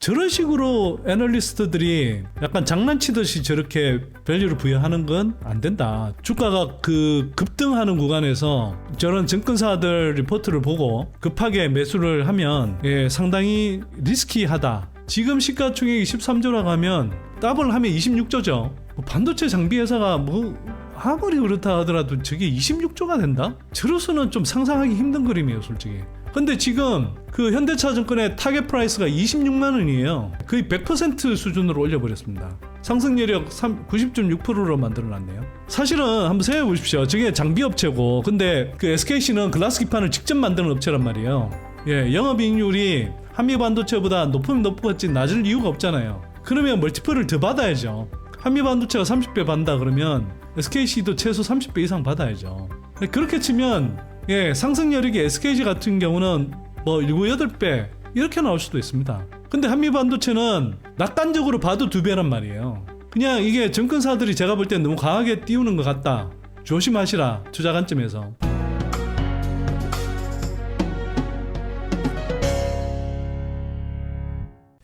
저런 식으로 애널리스트들이 약간 장난치듯이 저렇게 밸류를 부여하는 건 안 된다. 주가가 그 급등하는 구간에서 저런 증권사들 리포트를 보고 급하게 매수를 하면 예, 상당히 리스키하다. 지금 시가총액이 13조라고 하면 더블 하면 26조죠. 반도체 장비 회사가 뭐 아무리 그렇다 하더라도 저게 26조가 된다? 저로서는 좀 상상하기 힘든 그림이에요, 솔직히. 근데 지금 그 현대차 증권의 타겟 프라이스가 26만 원이에요. 거의 100% 수준으로 올려버렸습니다. 상승률력 90.6%로 만들어놨네요. 사실은 한번 생각해 보십시오. 저게 장비 업체고, 근데 그 SKC는 글라스 기판을 직접 만드는 업체란 말이에요. 예, 영업이익률이 한미 반도체보다 높으면 높겠지 낮을 이유가 없잖아요. 그러면 멀티플을 더 받아야죠. 한미 반도체가 30배 받는다 그러면 SKC도 최소 30배 이상 받아야죠. 그렇게 치면 예, 상승 여력이 SKC 같은 경우는 뭐 7, 8배 이렇게 나올 수도 있습니다. 근데 한미 반도체는 낙관적으로 봐도 두 배란 말이에요. 그냥 이게 증권사들이 제가 볼때 너무 강하게 띄우는 것 같다. 조심하시라 투자 관점에서.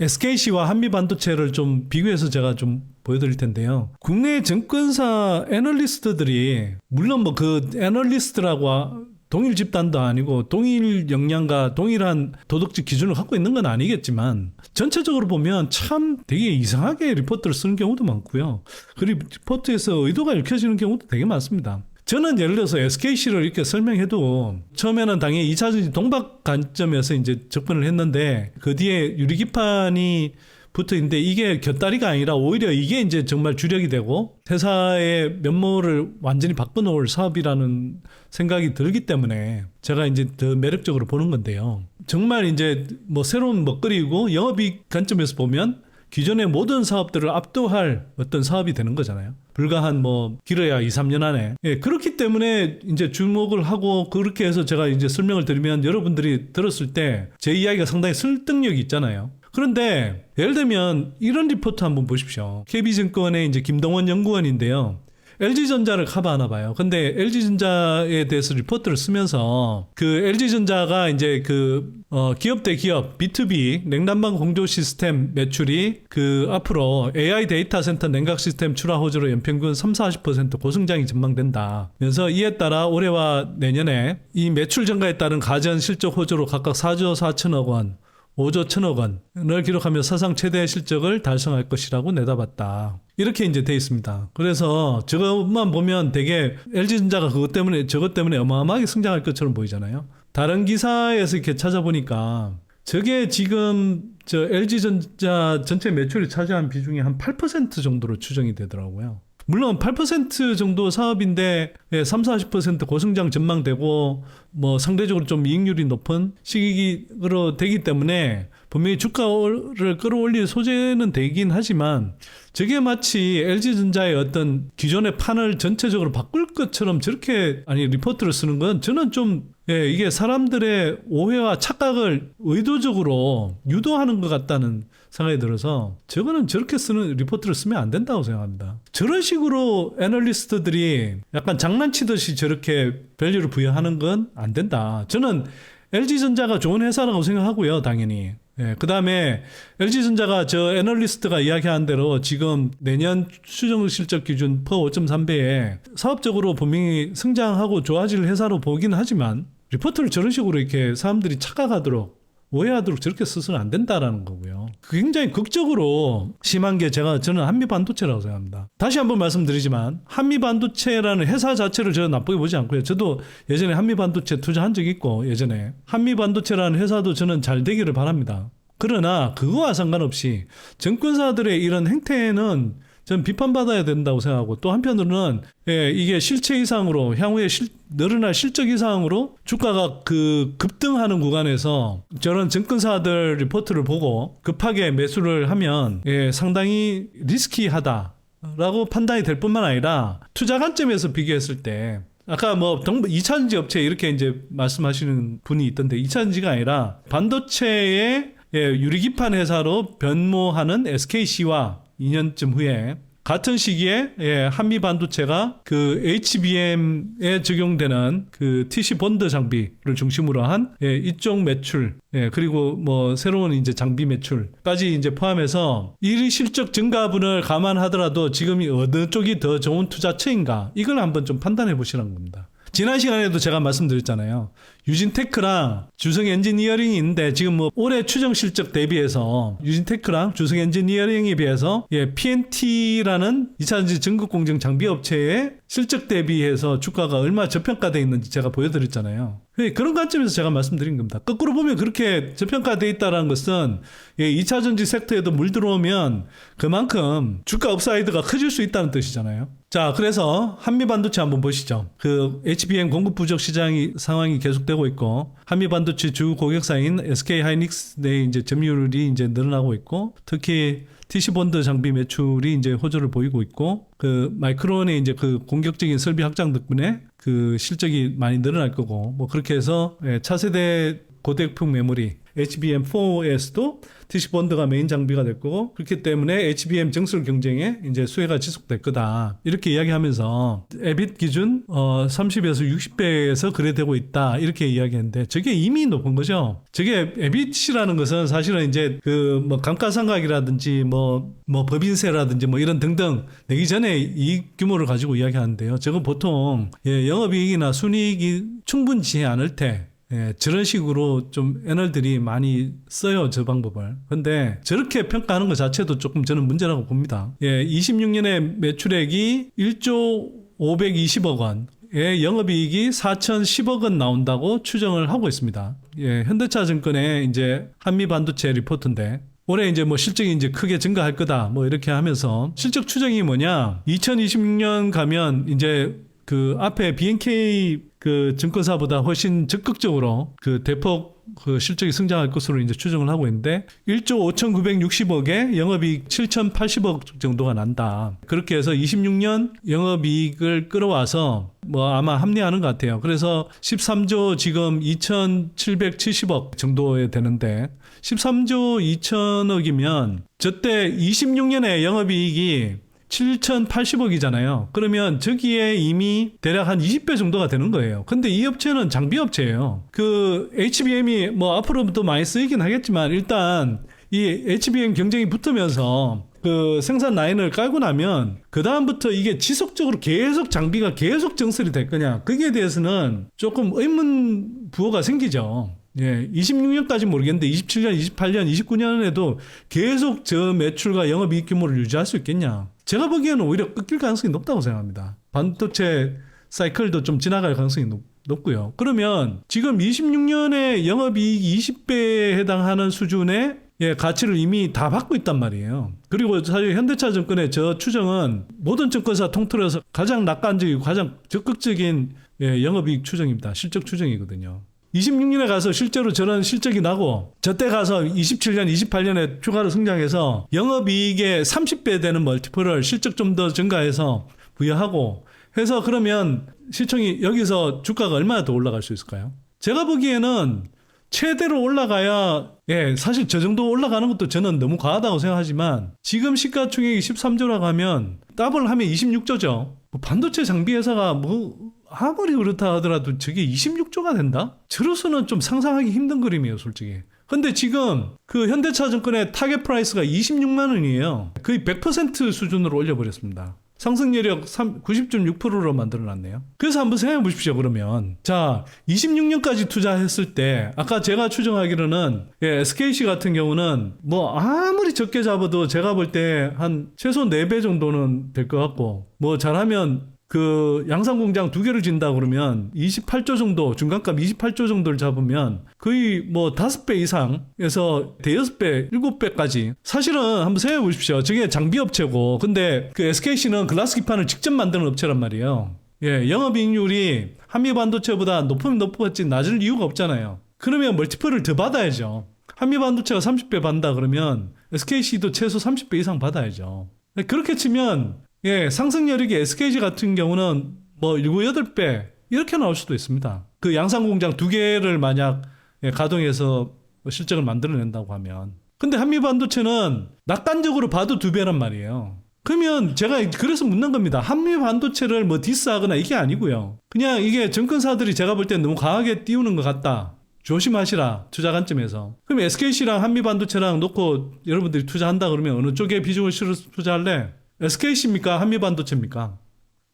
SKC와 한미 반도체를 좀 비교해서 제가 좀 보여드릴 텐데요. 국내 증권사 애널리스트들이 물론 뭐 그 애널리스트라고 동일 집단도 아니고 동일 역량과 동일한 도덕적 기준을 갖고 있는 건 아니겠지만 전체적으로 보면 참 되게 이상하게 리포트를 쓰는 경우도 많고요. 그 리포트에서 의도가 읽혀지는 경우도 되게 많습니다. 저는 예를 들어서 SKC를 이렇게 설명해도 처음에는 당연히 2차전지 동박 관점에서 이제 접근을 했는데 그 뒤에 유리기판이 붙어 있는데 이게 곁다리가 아니라 오히려 이게 이제 정말 주력이 되고 회사의 면모를 완전히 바꿔놓을 사업이라는 생각이 들기 때문에 제가 이제 더 매력적으로 보는 건데요. 정말 이제 뭐 새로운 먹거리고 영업이익 관점에서 보면 기존의 모든 사업들을 압도할 어떤 사업이 되는 거잖아요. 불과 한 뭐 길어야 2, 3년 안에. 예, 그렇기 때문에 이제 주목을 하고 그렇게 해서 제가 이제 설명을 드리면 여러분들이 들었을 때 제 이야기가 상당히 설득력이 있잖아요. 그런데 예를 들면 이런 리포트 한번 보십시오. KB증권의 이제 김동원 연구원인데요. LG전자를 커버하나 봐요. 근데 LG전자에 대해서 리포트를 쓰면서 그 LG전자가 이제 그 어, 기업 대 기업 B2B 냉난방 공조 시스템 매출이 그 앞으로 AI 데이터 센터 냉각 시스템 출하 호조로 연평균 3, 40% 고성장이 전망된다. 그래서 이에 따라 올해와 내년에 이 매출 증가에 따른 가전 실적 호조로 각각 4조 4천억 원, 5조 1천억 원을 기록하며 사상 최대 실적을 달성할 것이라고 내다봤다. 이렇게 이제 돼 있습니다. 그래서 저것만 보면 되게 LG전자가 그것 때문에 저것 때문에 어마어마하게 성장할 것처럼 보이잖아요. 다른 기사에서 이렇게 찾아보니까 저게 지금 저 LG전자 전체 매출이 차지한 비중이 한 8% 정도로 추정이 되더라고요. 물론 8% 정도 사업인데 3, 40% 고성장 전망되고 뭐 상대적으로 좀 이익률이 높은 시기로 되기 때문에 분명히 주가를 끌어올릴 소재는 되긴 하지만 저게 마치 LG전자의 어떤 기존의 판을 전체적으로 바꿀 것처럼 저렇게 아니 리포트를 쓰는 건 저는 좀 예, 이게 사람들의 오해와 착각을 의도적으로 유도하는 것 같다는 생각이 들어서 저거는 저렇게 쓰는 리포트를 쓰면 안 된다고 생각합니다. 저런 식으로 애널리스트들이 약간 장난치듯이 저렇게 밸류를 부여하는 건 안 된다. 저는 LG전자가 좋은 회사라고 생각하고요, 당연히. 예, 그 다음에 LG전자가 저 애널리스트가 이야기한 대로 지금 내년 추정 실적 기준 퍼 5.3배에 사업적으로 분명히 성장하고 좋아질 회사로 보긴 하지만 리포트를 저런 식으로 이렇게 사람들이 착각하도록 오해하도록 저렇게 써서는 안 된다라는 거고요. 굉장히 극적으로 심한 게 제가 저는 한미 반도체라고 생각합니다. 다시 한번 말씀드리지만 한미 반도체라는 회사 자체를 저는 나쁘게 보지 않고요. 저도 예전에 한미 반도체 투자한 적 있고 예전에 한미 반도체라는 회사도 저는 잘 되기를 바랍니다. 그러나 그거와 상관없이 증권사들의 이런 행태는 저는 비판받아야 된다고 생각하고 또 한편으로는 예, 이게 실체 이상으로 향후에 실, 늘어날 실적 이상으로 주가가 그 급등하는 구간에서 저런 증권사들 리포트를 보고 급하게 매수를 하면 예, 상당히 리스키하다. 라고 판단이 될 뿐만 아니라 투자 관점에서 비교했을 때 아까 뭐 동, 2차전지 업체 이렇게 이제 말씀하시는 분이 있던데 2차전지가 아니라 반도체의 예, 유리기판 회사로 변모하는 SKC와 2년쯤 후에 같은 시기에 예, 한미 반도체가 그 HBM에 적용되는 그 TC 본드 장비를 중심으로 한 예, 이쪽 매출 예, 그리고 뭐 새로운 이제 장비 매출까지 이제 포함해서 이 실적 증가분을 감안하더라도 지금이 어느 쪽이 더 좋은 투자처인가 이걸 한번 좀 판단해 보시라는 겁니다. 지난 시간에도 제가 말씀드렸잖아요. 유진테크랑 주성 엔지니어링이 있는데 지금 뭐 올해 추정 실적 대비해서 유진테크랑 주성 엔지니어링에 비해서 예, PNT라는 2차전지 전극 공정 장비 업체의 실적 대비해서 주가가 얼마 저평가돼 있는지 제가 보여드렸잖아요. 예, 그런 관점에서 제가 말씀드린 겁니다. 거꾸로 보면 그렇게 저평가돼 있다는 것은 예, 2차 전지 섹터에도 물 들어오면 그만큼 주가 업사이드가 커질 수 있다는 뜻이잖아요. 자, 그래서 한미 반도체 한번 보시죠. 그 HBM 공급 부족 시장이 상황이 계속되고 있고 한미 반도체 주 고객사인 SK 하이닉스의 이제 점유율이 이제 늘어나고 있고 특히 TC 본드 장비 매출이 이제 호조를 보이고 있고 그 마이크론의 이제 그 공격적인 설비 확장 덕분에 그 실적이 많이 늘어날 거고 뭐 그렇게 해서 예, 차세대 고대역폭 메모리 HBM4에서도 TC 본드가 메인 장비가 될 거고 그렇기 때문에 HBM 정설 경쟁에 이제 수혜가 지속될 거다 이렇게 이야기하면서 에빗 기준 어 30에서 60배에서 거래되고 있다 이렇게 이야기했는데 저게 이미 높은 거죠. 저게 에빗이라는 것은 사실은 이제 그 뭐 감가상각이라든지 뭐뭐 법인세라든지 뭐 이런 등등 내기 전에 이익 규모를 가지고 이야기하는데요. 저건 보통 예, 영업이익이나 순이익이 충분치 않을 때 예, 저런 식으로 좀 애널들이 많이 써요, 저 방법을. 근데 저렇게 평가하는 것 자체도 조금 저는 문제라고 봅니다. 예, 26년에 매출액이 1조 520억 원. 의 영업이익이 4,010억 원 나온다고 추정을 하고 있습니다. 예, 현대차 증권의 이제 한미 반도체 리포트인데 올해 이제 뭐 실적이 이제 크게 증가할 거다 뭐 이렇게 하면서 실적 추정이 뭐냐 2026년 가면 이제 그 앞에 BNK 그 증권사보다 훨씬 적극적으로 그 대폭 그 실적이 성장할 것으로 이제 추정을 하고 있는데 1조 5,960억에 영업이익 7,080억 정도가 난다. 그렇게 해서 26년 영업이익을 끌어와서 뭐 아마 합리하는 것 같아요. 그래서 13조 지금 2,770억 정도에 되는데 13조 2천억이면 저때 26년에 영업이익이 7,080억이잖아요. 그러면 저기에 이미 대략 한 20배 정도가 되는 거예요. 근데 이 업체는 장비 업체예요. 그 HBM이 뭐 앞으로도 많이 쓰이긴 하겠지만 일단 이 HBM 경쟁이 붙으면서 그 생산 라인을 깔고 나면 그 다음부터 이게 지속적으로 계속 장비가 계속 정설이 될 거냐 거기에 대해서는 조금 의문 부호가 생기죠. 예, 26년까지 모르겠는데 27년, 28년, 29년에도 계속 저 매출과 영업이익 규모를 유지할 수 있겠냐? 제가 보기에는 오히려 꺾일 가능성이 높다고 생각합니다. 반도체 사이클도 좀 지나갈 가능성이 높, 높고요. 그러면 지금 26년에 영업이익 20배에 해당하는 수준의 예, 가치를 이미 다 받고 있단 말이에요. 그리고 사실 현대차 증권의 저 추정은 모든 증권사 통틀어서 가장 낙관적이고 가장 적극적인 예, 영업이익 추정입니다. 실적 추정이거든요. 26년에 가서 실제로 저런 실적이 나고 저때 가서 27년, 28년에 추가로 성장해서 영업이익의 30배 되는 멀티플을 실적 좀 더 증가해서 부여하고 해서 그러면 시총이 여기서 주가가 얼마나 더 올라갈 수 있을까요? 제가 보기에는 최대로 올라가야 예 사실 저 정도 올라가는 것도 저는 너무 과하다고 생각하지만 지금 시가총액이 13조라고 하면 더블 하면 26조죠. 뭐 반도체 장비 회사가 뭐 아무리 그렇다 하더라도 저게 26조가 된다? 저로서는 좀 상상하기 힘든 그림이에요, 솔직히. 근데 지금 그 현대차 증권의 타겟 프라이스가 26만 원이에요. 거의 100% 수준으로 올려버렸습니다. 상승 여력 90.6%로 만들어놨네요. 그래서 한번 생각해 보십시오, 그러면. 자, 26년까지 투자했을 때, 아까 제가 추정하기로는, 예, SKC 같은 경우는, 뭐, 아무리 적게 잡아도 제가 볼 때 한 최소 4배 정도는 될 것 같고, 뭐, 잘하면 그 양산 공장 두 개를 진다 그러면 28조 정도 중간값 28조 정도를 잡으면 거의 뭐 다섯 배 이상에서 대여섯 배, 일곱 배까지 사실은 한번 생각해 보십시오. 저게 장비 업체고 근데 그 SKC는 글라스 기판을 직접 만드는 업체란 말이에요. 예, 영업이익률이 한미 반도체보다 높으면 높았지 낮을 이유가 없잖아요. 그러면 멀티플을 더 받아야죠. 한미 반도체가 30배 받는다 그러면 SKC도 최소 30배 이상 받아야죠. 그렇게 치면 예, 상승 여력이 SKG 같은 경우는 뭐 7, 8배 이렇게 나올 수도 있습니다. 그 양산 공장 두 개를 만약 예, 가동해서 뭐 실적을 만들어낸다고 하면. 근데 한미 반도체는 낙관적으로 봐도 두 배란 말이에요. 그러면 제가 그래서 묻는 겁니다. 한미 반도체를 뭐 디스하거나 이게 아니고요. 그냥 이게 증권사들이 제가 볼 때 너무 강하게 띄우는 것 같다. 조심하시라 투자 관점에서. 그럼 SKC랑 한미 반도체랑 놓고 여러분들이 투자한다 그러면 어느 쪽에 비중을 실어 투자할래? SKC입니까? 한미 반도체입니까?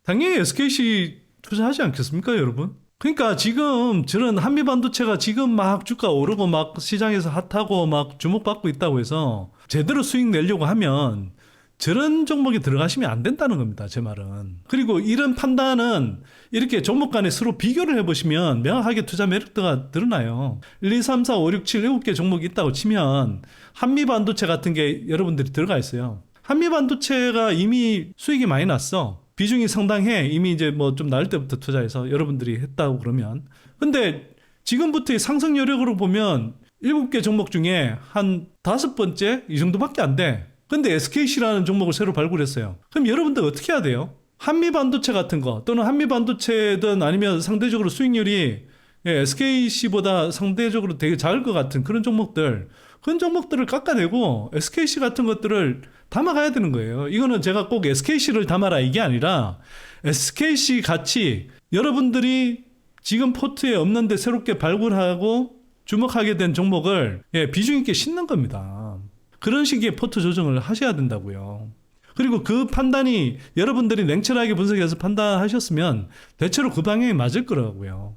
당연히 SKC 투자하지 않겠습니까, 여러분? 그러니까 지금 저런 한미 반도체가 지금 막 주가 오르고 막 시장에서 핫하고 막 주목받고 있다고 해서 제대로 수익 내려고 하면 저런 종목에 들어가시면 안 된다는 겁니다. 제 말은. 그리고 이런 판단은 이렇게 종목 간에 서로 비교를 해보시면 명확하게 투자 메리트가 드러나요. 1, 2, 3, 4, 5, 6, 7, 7개 종목이 있다고 치면 한미 반도체 같은 게 여러분들이 들어가 있어요. 한미 반도체가 이미 수익이 많이 났어. 비중이 상당해. 이미 이제 뭐 좀 나을 때부터 투자해서 여러분들이 했다고 그러면. 근데 지금부터의 상승 여력으로 보면 7개 종목 중에 한 다섯 번째 이 정도밖에 안 돼. 근데 SKC라는 종목을 새로 발굴했어요. 그럼 여러분들 어떻게 해야 돼요? 한미 반도체 같은 거 또는 한미 반도체든 아니면 상대적으로 수익률이 예, SKC보다 상대적으로 되게 작을 것 같은 그런 종목들 그런 종목들을 깎아내고 SKC 같은 것들을 담아가야 되는 거예요. 이거는 제가 꼭 SKC를 담아라 이게 아니라 SKC 같이 여러분들이 지금 포트에 없는데 새롭게 발굴하고 주목하게 된 종목을 예, 비중 있게 싣는 겁니다. 그런 식의 포트 조정을 하셔야 된다고요. 그리고 그 판단이 여러분들이 냉철하게 분석해서 판단하셨으면 대체로 그 방향이 맞을 거라고요.